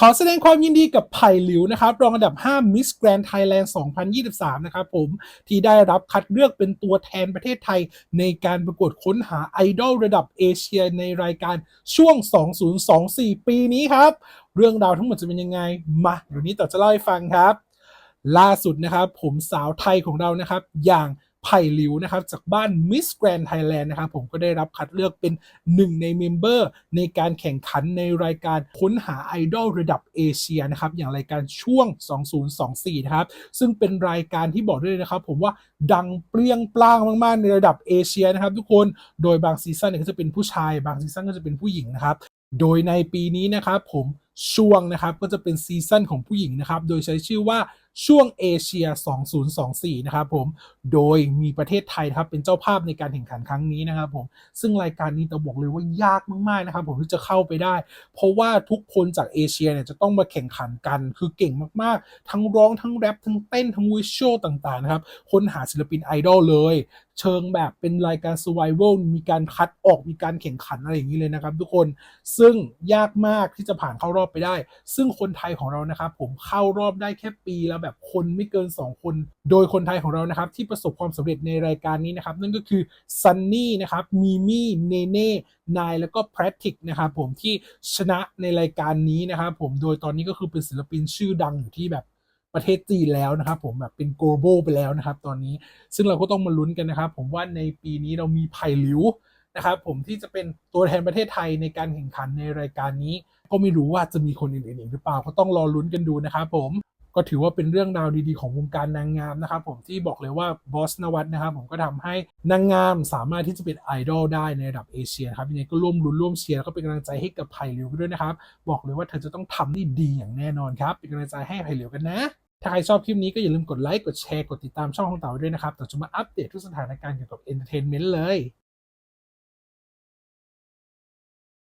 ขอแสดงความยินดีกับไผ่หลิวนะครับ รองอันดับ 5 Miss Grand Thailand 2023 นะครับผม ที่ได้รับคัดเลือกเป็นตัวแทนประเทศไทย ในการประกวดค้นหาไอดอลระดับเอเชียในรายการช่วง 2024 ปีนี้ครับ เรื่องราวทั้งหมดจะเป็นยังไง มาเดี๋ยวนี้ต่อจะเล่าให้ฟังครับ ล่าสุดนะครับ ผมสาวไทยของเรานะครับ อย่าง ไผ่หลิวนะครับจากบ้าน Miss Grand Thailand นะครับผมก็ได้รับคัดเลือกเป็นหนึ่งในเมมเบอร์ในการแข่งขันในรายการค้นหาไอดอลระดับเอเชียนะครับอย่างรายการช่วง 2024 นะครับซึ่งเป็นรายการที่บอกได้เลยนะครับผมว่าดังเปรี้ยงปร้างมาก ๆ ในระดับเอเชียนะครับทุกคนโดยบางซีซั่นเนี่ยก็จะเป็นผู้ชาย บางซีซั่นก็จะเป็นผู้หญิงนะครับโดยในปีนี้นะครับผมช่วงนะครับก็จะเป็นซีซั่นของผู้หญิงนะครับ โดยใช้ชื่อว่า ช่วงเอเชีย 2024 นะครับผม โดยมีประเทศไทยครับเป็นเจ้าภาพในการแข่งขันครั้งนี้นะครับผม ซึ่งรายการนี้ต้องบอกเลยว่ายากมากๆนะครับผมที่จะเข้าไปได้ เพราะว่าทุกคนจากเอเชียเนี่ยจะต้องมาแข่งขันกัน คือเก่งมากๆ ทั้งร้องทั้งแรปทั้งเต้นทั้งวิชวลต่างๆนะครับค้นหาศิลปินไอดอลเลย เชิงแบบเป็นรายการ survival มีการคัดออกมีการแข่งขันอะไรอย่างนี้เลยนะครับ ทุกคน ซึ่งยากมากที่จะผ่านเข้ารอบไปได้ ซึ่งคนไทยของเรานะครับผมเข้ารอบได้แค่ปีละแบบคนไม่เกิน 2 คน โดยคนไทยของเรานะครับ ที่ประสบความสำเร็จในรายการนี้นะครับ นั่นก็คือซันนี่นะครับมีมี่เนเน่นายแล้วก็แพทริกนะครับผมที่ชนะในรายการนี้นะครับผมโดยตอนนี้ก็คือเป็นศิลปินชื่อดังอยู่ที่แบบประเทศจีนแล้วนะครับผมแบบเป็น global ไปแล้วนะครับ ตอนนี้ซึ่งเราก็ต้องมาลุ้นกันนะครับ ผมว่าในปีนี้เรามีไผ่หลิวนะครับผมที่จะเป็นตัวแทนประเทศไทยในการแข่งขันในรายการนี้ ก็ไม่รู้ว่าจะมีคนอื่นๆอีกหรือเปล่าก็ต้องรอลุ้นกันดูนะครับผม ก็ถือว่าเป็นเรื่องราวดีๆของวงการนางงามนะครับผมที่บอกเลยว่าบอสนวัตนะครับผมก็ทำให้นางงามสามารถที่จะเป็นไอดอลได้ในระดับเอเชียครับยังไงก็ร่วมรุ้นร่วมเชียร์แล้วก็เป็นกำลังใจให้กับไผ่หลิวด้วยนะครับ บอกเลยว่าเธอจะต้องทำได้ดีอย่างแน่นอนครับ เป็นกำลังใจให้ไผ่หลิวกันนะถ้าใครชอบคลิปนี้ก็อย่าลืมกดไลค์ กดแชร์ กดติดตามช่องของเต๋าด้วยนะครับ เต๋าจะมาอัปเดตทุกสถานการณ์เกี่ยวกับเอนเตอร์เทนเมนต์เลย